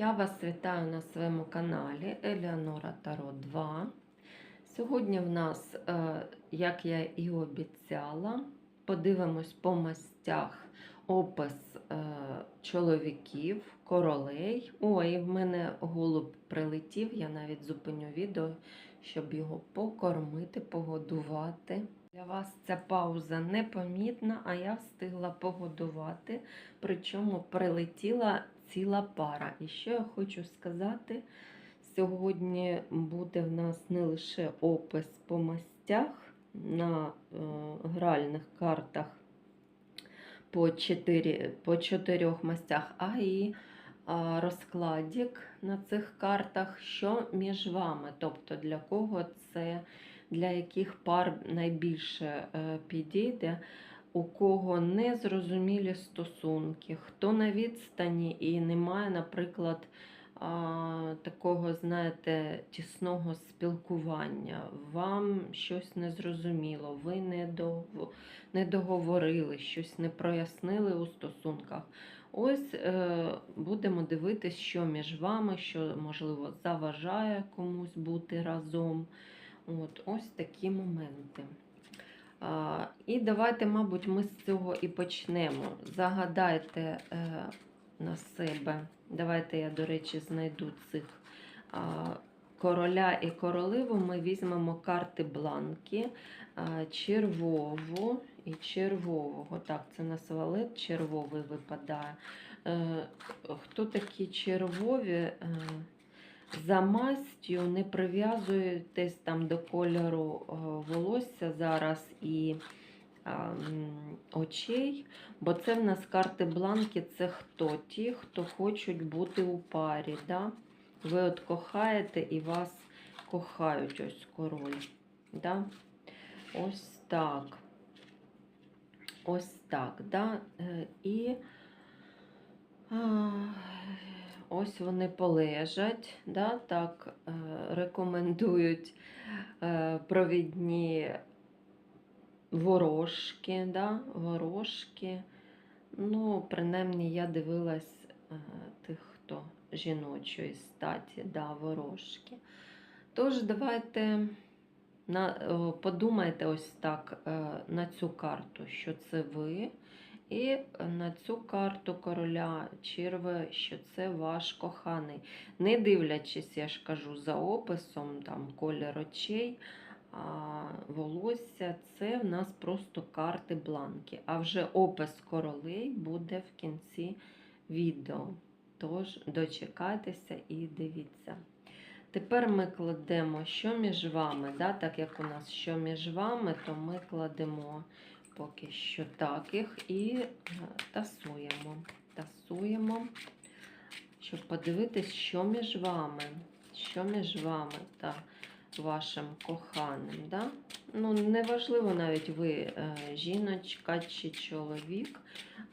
Я вас вітаю на своєму каналі Елеонора Таро 2. Сьогодні в нас, е, як я і обіцяла, подивимось по мастях опис е, чоловіків, королей. Ой, в мене голуб прилетів, я навіть зупиню відео, щоб його покормити, погодувати. Для вас ця пауза непомітна, а я встигла погодувати. Причому прилетіла ціла пара. І що я хочу сказати, сьогодні буде в нас не лише опис по мастях на е, гральних картах по, 4, по чотирьох мастях, а і а, розкладик на цих картах, що між вами, тобто для кого це, для яких пар найбільше е, підійде у кого незрозумілі стосунки, хто на відстані і не має, наприклад, такого, знаєте, тісного спілкування, вам щось незрозуміло, ви не договорили, щось не прояснили у стосунках. Ось е, будемо дивитися, що між вами, що, можливо, заважає комусь бути разом. От, Ось такі моменти. І давайте, мабуть, ми з цього і почнемо. Загадайте е, на себе. Давайте я, до речі, знайду цих короля і королеву. Ми візьмемо карти бланки, червову і червового. Так, це на валет червовий випадає. Е, Хто такі червові? За мастю не прив'язуєтесь там до кольору е, волосся зараз і а, очей, бо це в нас карти бланки, це хто? Ті, хто хочуть бути у парі. Да? Ви от кохаєте і вас кохають ось король. Да? Ось так. Ось так. Да? Е, І ось вони полежать, да, так е, рекомендують е, провідні ворожки, да, ворожки. Ну, принаймні, я дивилась е, тих, хто жіночої статі, да, ворожки. Тож, давайте на, подумайте ось так е, на цю карту, що це ви. І на цю карту короля черви, що це ваш коханий. Не дивлячись, я ж кажу, за описом, там колір очей, а, волосся, це в нас просто карти бланки. А вже опис королей буде в кінці відео. Тож дочекайтеся і дивіться. Тепер ми кладемо, що між вами, да? так як у нас що між вами, то ми кладемо поки що таких і е, тасуємо. Тасуємо, щоб подивитись, що між вами, що між вами та вашим коханим. Да? Ну, Неважливо, навіть ви е, жіночка чи чоловік,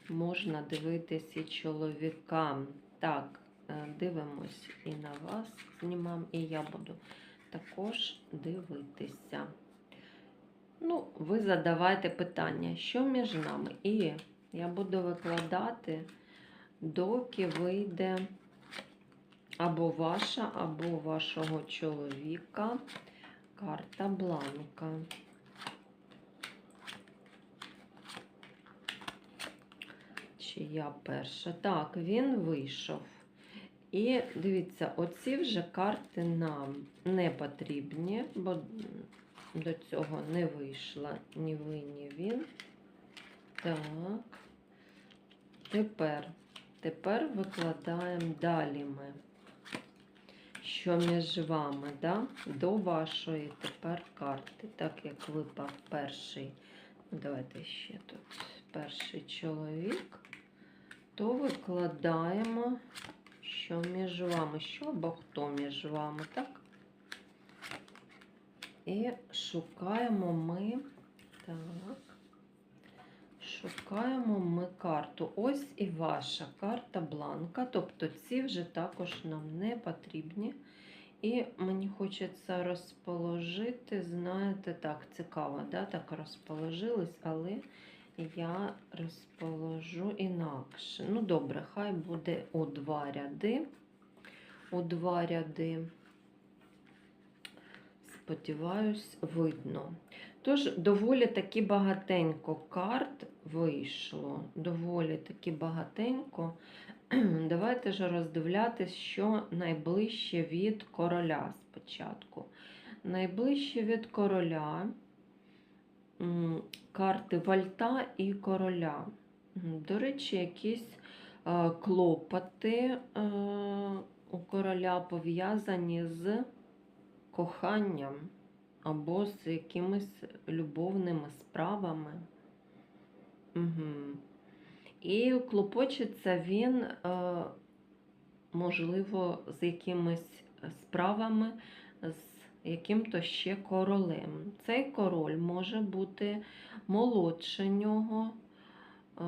можна дивитись і чоловікам. Так, е, дивимось і на вас знімам, і я буду також дивитися. Ну, ви задавайте питання, що між нами. І я буду викладати, доки вийде або ваша, або вашого чоловіка карта бланка. Чи я перша? Так, він вийшов. І дивіться, оці вже карти нам не потрібні, бо до цього не вийшла ні ви, ні він. Так. Тепер, тепер викладаємо далі ми, що між вами, да? до вашої тепер карти, так як випав перший, давайте ще тут перший чоловік, то викладаємо, що між вами, що або хто між вами, так? І шукаємо ми, так, шукаємо ми карту. Ось і ваша карта бланка. Тобто ці вже також нам не потрібні. І мені хочеться розположити, знаєте, так, цікаво, да, так розположились, але я розположу інакше. Ну, добре, хай буде у два ряди. у два ряди. Сподіваюсь, видно. Тож, доволі таки багатенько карт вийшло. Доволі таки багатенько. Давайте ж роздивлятись, що найближче від короля спочатку. Найближче від короля карти Вальта і короля. До речі, якісь е, клопоти е, у короля пов'язані з коханням або з якимись любовними справами. Угу. І клопочеться він, е, можливо, з якимись справами, з яким-то ще королем. Цей король може бути молодше нього. е,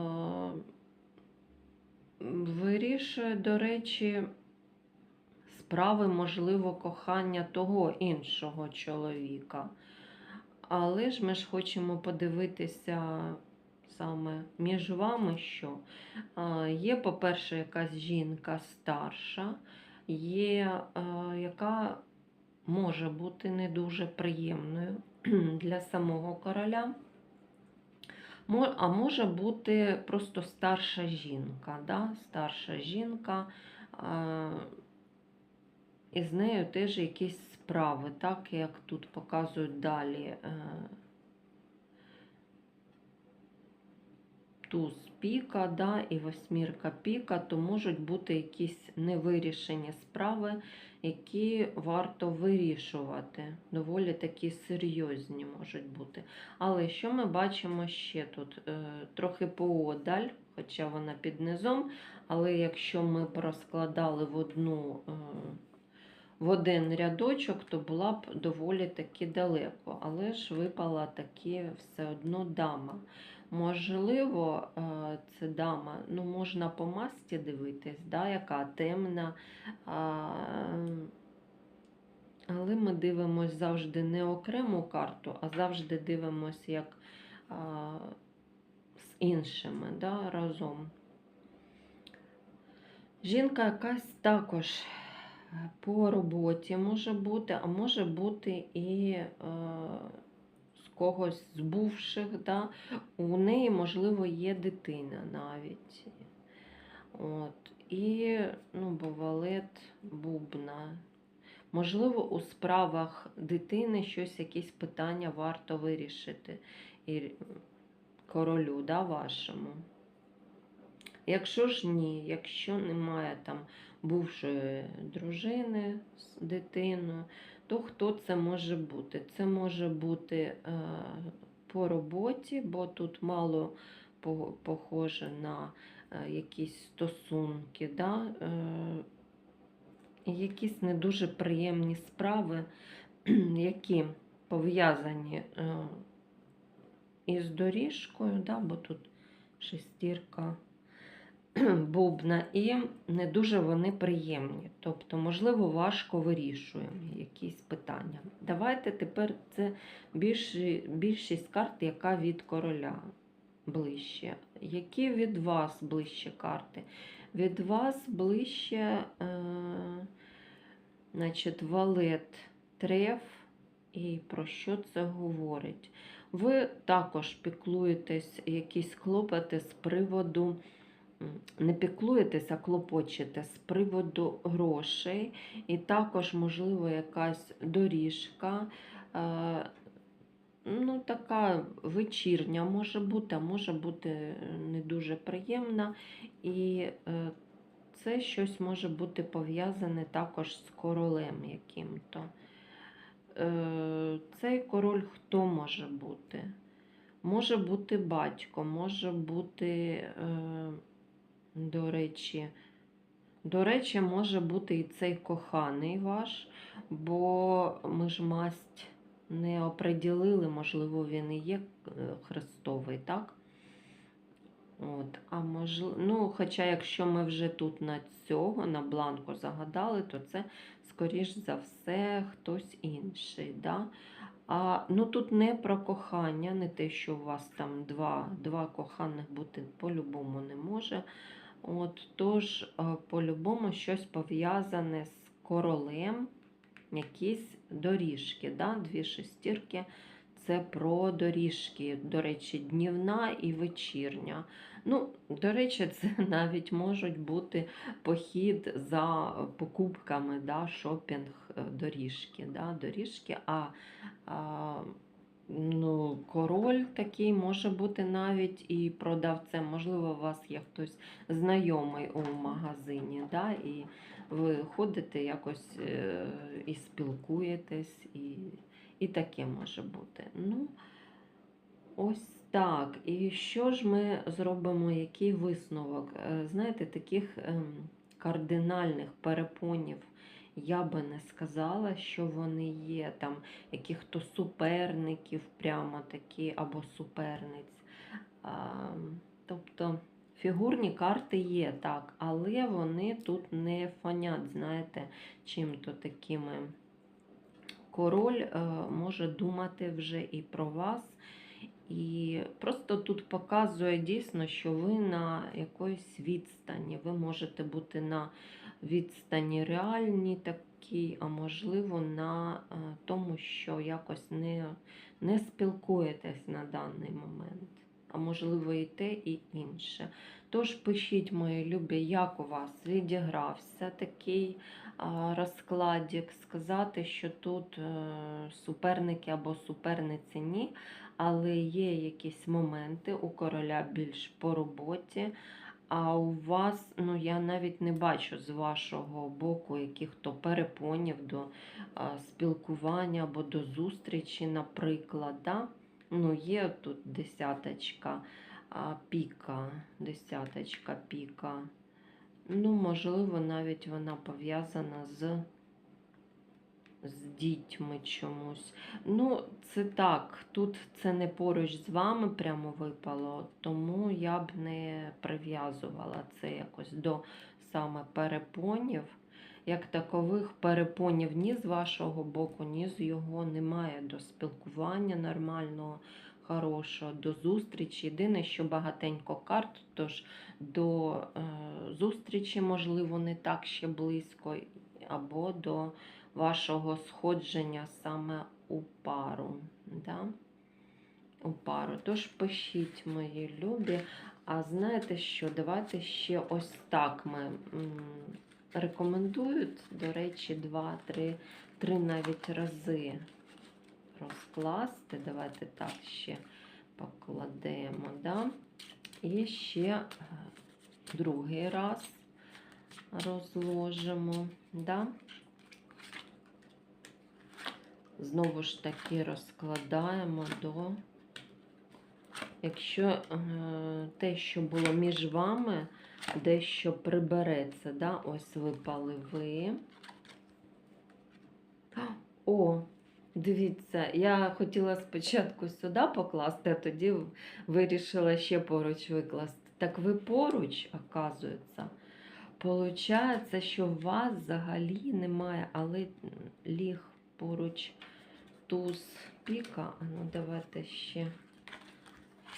Вирішує, до речі, справи, можливо, кохання того іншого чоловіка. Але ж ми ж хочемо подивитися саме між вами, що є, по-перше, якась жінка старша, є, яка може бути не дуже приємною для самого короля. А може бути просто старша жінка, да? старша жінка, і з нею теж якісь справи, так як тут показують далі. е, туз піка, да, і восьмірка піка, то можуть бути якісь невирішені справи, які варто вирішувати. Доволі такі серйозні можуть бути. Але що ми бачимо ще тут? Е, трохи поодаль, хоча вона під низом, але якщо ми порозкладали в одну. В один рядочок, то була б доволі таки далеко, але ж випала таки все одно дама. Можливо, е, це дама, ну можна по масті дивитись, да, яка темна. Але ми дивимося завжди не окрему карту, а завжди дивимося як з іншими да, разом. Жінка якась також по роботі може бути, а може бути і е, з когось з бувших. Да? У неї, можливо, є дитина навіть. От. І ну, бо валет бубна. Можливо, у справах дитини щось, якісь питання варто вирішити і королю да, вашому. Якщо ж ні, якщо немає там бувшої дружини з дитиною, то хто це може бути? Це може бути е, по роботі, бо тут мало по- похоже на е, якісь стосунки, да? е, якісь не дуже приємні справи, які пов'язані е, із доріжкою, да? бо тут шестірка бубна, і не дуже вони приємні. Тобто, можливо, важко вирішуємо якісь питання. Давайте тепер це більші, більшість карт, яка від короля ближче. Які від вас ближче карти? Від вас ближче, е, значить, валет, треф. І про що це говорить? Ви також піклуєтесь якісь клопоти з приводу не піклуєтеся, клопочете з приводу грошей, і також, можливо, якась доріжка. е, Ну, така вечірня може бути, а може бути не дуже приємна. І е, це щось може бути пов'язане також з королем яким-то. Е, Цей король хто може бути? Може бути батько, може бути, е, до речі, до речі, може бути і цей коханий ваш, бо ми ж масть не оприділили, можливо, він і є е, Христовий, так? От, а можливо, ну, хоча якщо ми вже тут на цього, на бланку загадали, то це, скоріш за все, хтось інший. Да? А, ну, тут не про кохання, не те, що у вас там два, два коханих бути по-любому не може. От, тож, е, по-любому щось пов'язане з королем якісь доріжки. Да? Дві шестірки це про доріжки. До речі, днівна і вечірня. Ну, до речі, це навіть можуть бути похід за покупками, да? шопінг е, доріжки. Да? доріжки. А, а ну, король такий може бути навіть і продавцем. Можливо, у вас є хтось знайомий у магазині, да? і ви ходите якось е, і спілкуєтесь, і, і таке може бути. Ну, ось так. І що ж ми зробимо, який висновок? Е, Знаєте, таких ем, кардинальних перепонів я би не сказала, що вони є там яких-то суперників, прямо такі, або суперниць. А, тобто фігурні карти є, так, але вони тут не фонять, знаєте, чим-то такими. Король е, може думати вже і про вас. І просто тут показує дійсно, що ви на якоїсь відстані. Ви можете бути на відстані реальній такій, а можливо, на е, тому, що якось не, не спілкуєтесь на даний момент. А можливо, і те, і інше. Тож пишіть, мої любі, як у вас відігрався такий а, розкладик. Сказати, що тут е, суперники або суперниці ні, але є якісь моменти у короля більш по роботі. А у вас, ну я навіть не бачу з вашого боку яких-то перепонів до спілкування або до зустрічі, наприклад. Да? Ну, є тут десяточка а, піка, десяточка піка. Ну, можливо, навіть вона пов'язана з, з дітьми чомусь. Ну, це так, тут це не поруч з вами прямо випало, тому я б не прив'язувала це якось до саме перепонів. Як такових перепонів ні з вашого боку, ні з його немає до спілкування нормального, хорошого, до зустрічі. Єдине, що багатенько карт, тож до е, зустрічі, можливо, не так ще близько, або до вашого сходження саме у пару. Да? У пару. Тож пишіть, мої любі. А знаєте що? Давайте ще ось так ми рекомендують, до речі, два, три, три навіть рази розкласти. Давайте так ще покладемо. Да? І ще е, другий раз розложимо. Да? Знову ж таки розкладаємо до. Якщо е, те, що було між вами, дещо прибереться, да? ось випали ви. О, дивіться, я хотіла спочатку сюди покласти, а тоді вирішила ще поруч викласти. Так ви поруч, оказується. Получається, що у вас взагалі немає, але ліг поруч туз піка. А ну давайте ще,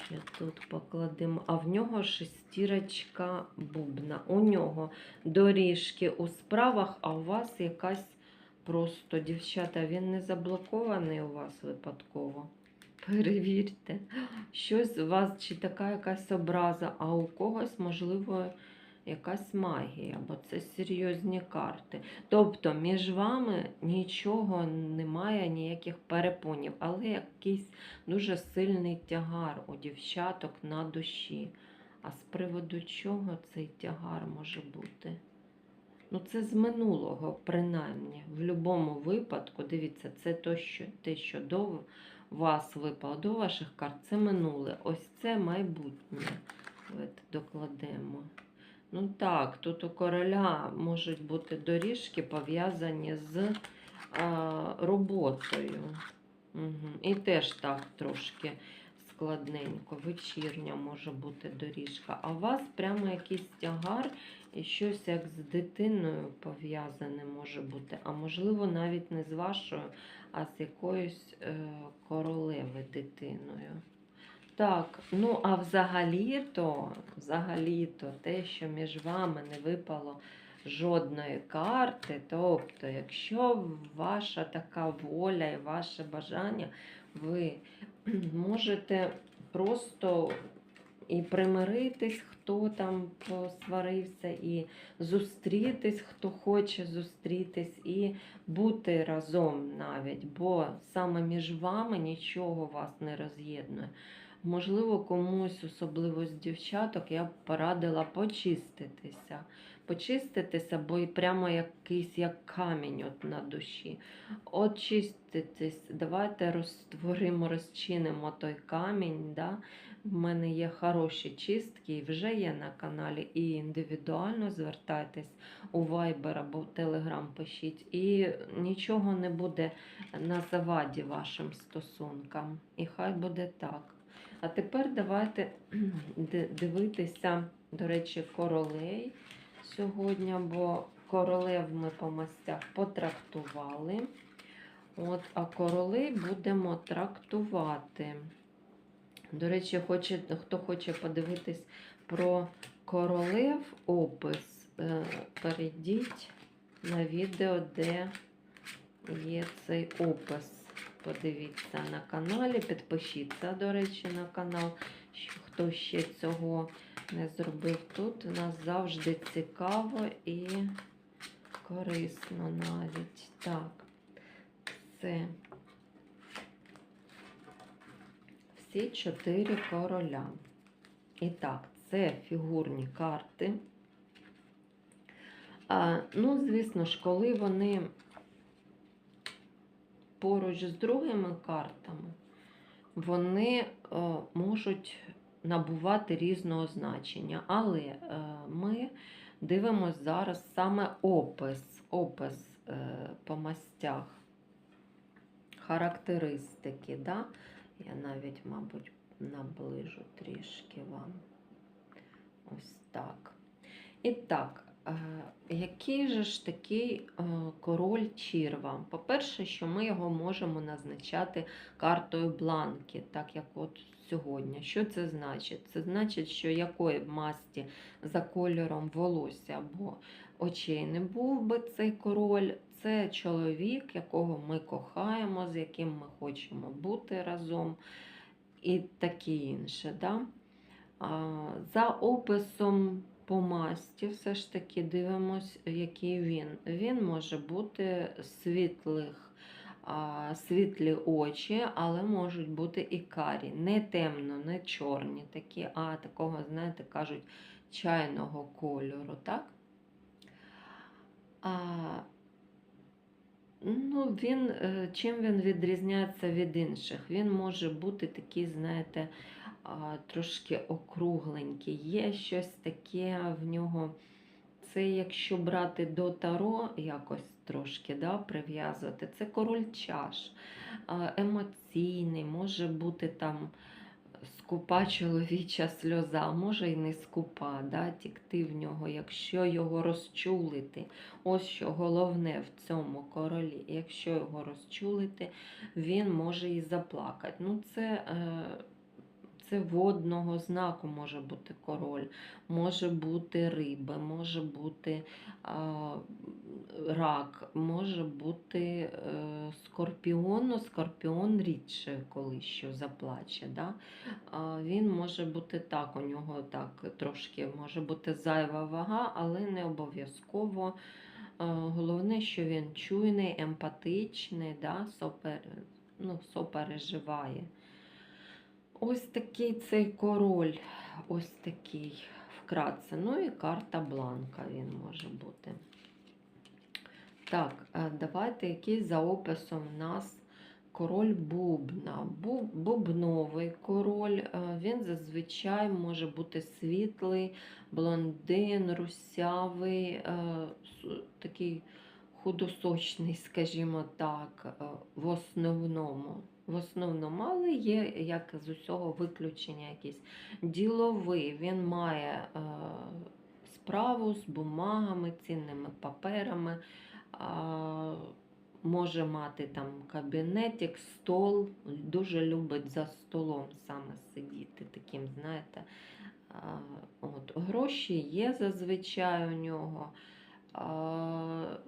ще тут покладемо. А в нього шестірочка бубна. У нього доріжки у справах, а у вас якась просто, дівчата, він не заблокований у вас випадково. Перевірте, щось у вас чи така якась образа, а у когось, можливо, якась магія, бо це серйозні карти. Тобто між вами нічого немає, ніяких перепонів, але якийсь дуже сильний тягар у дівчаток на душі. А з приводу чого цей тягар може бути? Ну, це з минулого, принаймні. В будь-якому випадку, дивіться, це то, що, те, що до вас випало, до ваших карт, це минуле. Ось це майбутнє. Давайте докладемо. Ну так, тут у короля можуть бути доріжки пов'язані з а, роботою. Угу. І теж так трошки складненько. Вечірня може бути доріжка. А у вас прямо якийсь тягар і щось як з дитиною пов'язане може бути. А можливо, навіть не з вашою, а з якоюсь е, королеви дитиною. Так, ну а взагалі-то, взагалі-то те, що між вами не випало жодної карти. Тобто, якщо ваша така воля і ваше бажання, ви можете просто і примиритись, хто там посварився, і зустрітись, хто хоче зустрітись, і бути разом навіть, бо саме між вами нічого вас не роз'єднує. Можливо, комусь, особливо з дівчаток, я б порадила почиститися. Почиститися, бо прямо якийсь як камінь от на душі. Очиститись, давайте розтворимо, розчинимо той камінь. Да? В мене є хороші чистки, і вже є на каналі, і індивідуально звертайтесь у Viber або в Telegram пишіть, і нічого не буде на заваді вашим стосункам. І хай буде так. А тепер давайте дивитися, до речі, королей сьогодні, бо королев ми по мастях потрактували. От, а королей будемо трактувати. До речі, хоче, хто хоче подивитись про королев опис, е, перейдіть на відео, де є цей опис. Подивіться на каналі, підпишіться, до речі, на канал. Хто ще цього не зробив тут, у нас завжди цікаво і корисно навіть. Так, це всі чотири короля. І так, це фігурні карти. А, ну, звісно ж, коли вони поруч з другими картами, вони е, можуть набувати різного значення. Але е, ми дивимося зараз саме опис, опис е, по мастях, характеристики. Да? Я навіть, мабуть, наближу трішки вам. Ось так. І так, який же ж такий е, король Чірва? По-перше, що ми його можемо назначати картою бланки, так як от сьогодні. Що це значить? Це значить, що якої б масті за кольором волосся або очей не був би цей король, це чоловік, якого ми кохаємо, з яким ми хочемо бути разом, і таке інше. Да? За описом по масті, все ж таки дивимось, який він. Він може бути світлих, світлі очі, але можуть бути і карі. Не темно, не чорні такі, а такого, знаєте, кажуть, чайного кольору. так? А, ну, він, е, чим він відрізняється від інших? Він може бути такий, знаєте, трошки округленький. Є щось таке в нього. Це якщо брати до таро, якось трошки да, прив'язувати, це король чаш, емоційний, може бути там скупа чоловіча сльоза, може і не скупа, да, тікти в нього, якщо його розчулити. Ось що головне в цьому королі. Якщо його розчулити, він може і заплакати. Ну, це, е, це водного знаку може бути король, може бути риби, може бути а, рак, може бути е, скорпіон, но скорпіон рідше коли що заплаче. Да? А, Він може бути так, у нього так трошки може бути зайва вага, але не обов'язково. А, Головне, що він чуйний, емпатичний, да? сопер, ну, сопереживає. Ось такий цей король, ось такий вкратце. Ну і карта бланка він може бути. Так, е, давайте який за описом в нас король бубна. Бу- Бубновий король, е, він зазвичай може бути світлий, блондин, русявий, е, такий худосочний, скажімо так, в основному. В основному, але є як з усього виключення якісь діловий. Він має е, справу з бумагами, цінними паперами, а, може мати там кабінетик, стол. Дуже любить за столом саме сидіти, таким, знаєте. А, от, гроші є зазвичай у нього.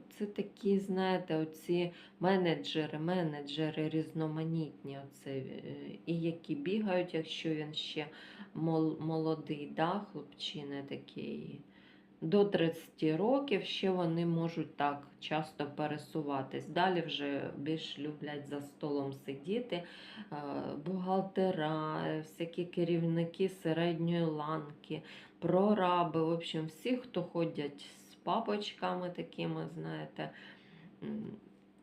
Це такі, знаєте, оці менеджери, менеджери різноманітні, оце, е, і які бігають, якщо він ще молодий, да, хлопчина такий. До 30 років ще вони можуть так часто пересуватись. Далі вже більш люблять за столом сидіти. Е, Бухгалтера, всякі керівники середньої ланки, прораби, в общем, всі, хто ходять папочками такими, знаєте,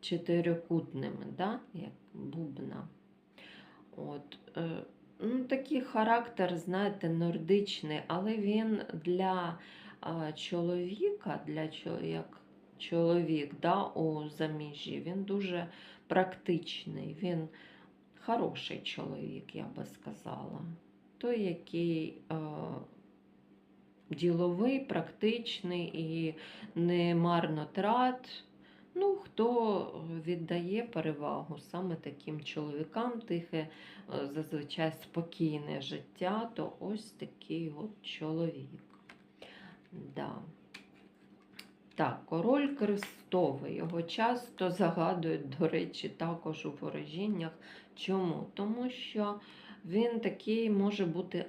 чотирикутними, да? як бубна. От, е, ну, такий характер, знаєте, нордичний, але він для чоловіка, для як чоловік да, у заміжжі, він дуже практичний, він хороший чоловік, я би сказала. Той, який е, діловий, практичний і не марнотрат. Ну, хто віддає перевагу саме таким чоловікам, тихе, е, зазвичай спокійне життя, то ось такий от чоловік. Да. Так, король крестовий. Його часто загадують, до речі, також у ворожіннях. Чому? Тому що він такий може бути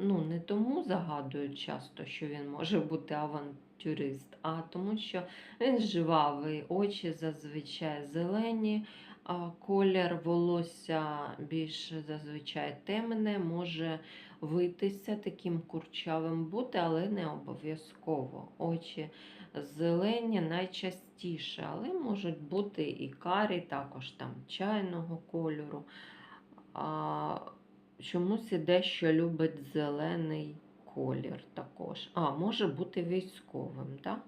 ну, не тому загадують часто, що він може бути авантюрист, а тому, що він живавий, очі зазвичай зелені, а колір волосся більш зазвичай темне, може витися таким курчавим бути, але не обов'язково. Очі зелені найчастіше, але можуть бути і карі, також там чайного кольору. Чомусь і дещо любить зелений колір також. А, може бути військовим, так?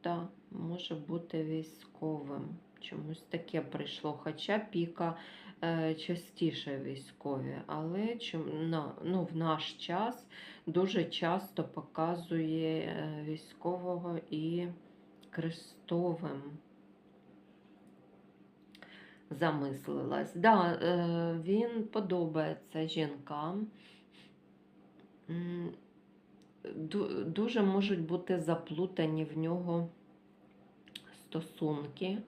Так, може бути військовим. Чомусь таке прийшло. Хоча піка е, частіше військові, але чом, на, ну, в наш час дуже часто показує е, військового і крестовим. Замислилась. Да, е, він подобається жінкам. Дуже можуть бути заплутані в нього стосунки.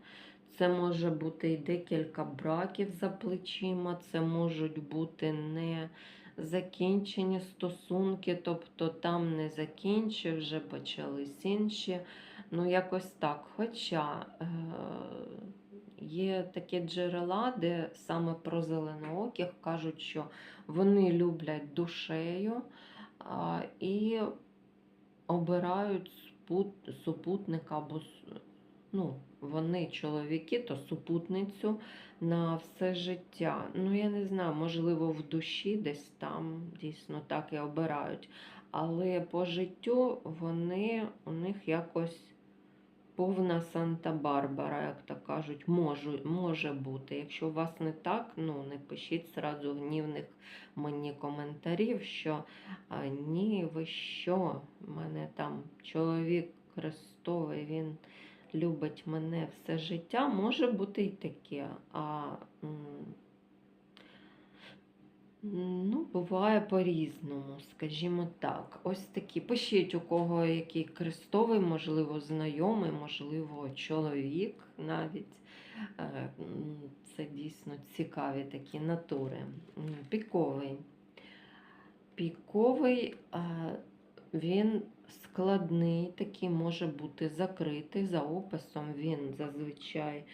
Це може бути і декілька браків за плечима, це можуть бути не закінчені стосунки, тобто там не закінчив, вже почались інші. Ну, якось так. Хоча е, є такі джерела, де саме про зеленооких кажуть, що вони люблять душею і обирають супутника або ну, вони чоловіки, то супутницю на все життя. Ну, я не знаю, можливо, в душі десь там дійсно так і обирають. Але по життю вони у них якось повна Санта-Барбара, як то кажуть, можу, може бути. Якщо у вас не так, ну не пишіть зразу гнівних мені коментарів, що а, ні, ви що, мене там чоловік Христовий, він любить мене все життя, може бути і таке. А, Ну, буває по-різному, скажімо так. Ось такі. Пишіть, у кого який крестовий, можливо, знайомий, можливо, чоловік навіть. Е, Це дійсно цікаві такі натури. Піковий. Піковий, е, він складний, такий може бути закритий за описом. Він зазвичай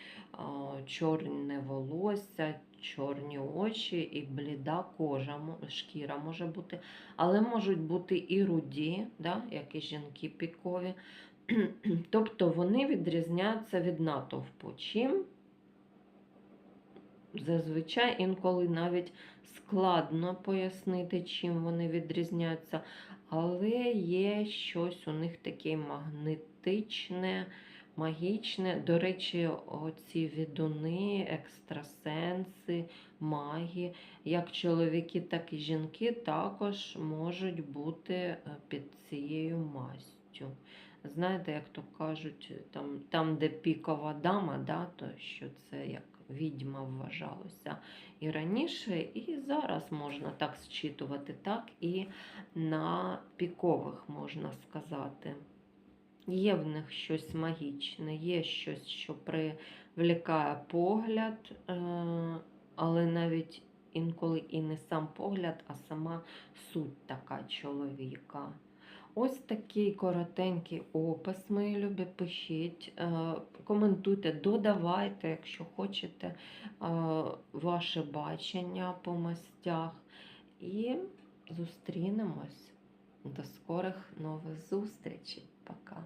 чорне волосся, чорні очі і бліда кожа, шкіра може бути, але можуть бути і руді, да, як і жінки пікові. Тобто вони відрізняються від натовпу. Чим зазвичай інколи навіть складно пояснити, чим вони відрізняються, але є щось у них таке магнетичне, магічне. До речі, оці відуни, екстрасенси, маги, як чоловіки, так і жінки, також можуть бути е, під цією мастю. Знаєте, як то кажуть, там, там де пікова дама, да, то що це як відьма вважалося і раніше, і зараз можна так зчитувати, так і на пікових можна сказати. Є в них щось магічне, є щось, що привлікає погляд, е, але навіть інколи і не сам погляд, а сама суть така чоловіка. Ось такий коротенький опис, мої любі, пишіть, е, коментуйте, додавайте, якщо хочете, е, ваше бачення по мастях. І зустрінемось. До скорих нових зустрічей. Пока.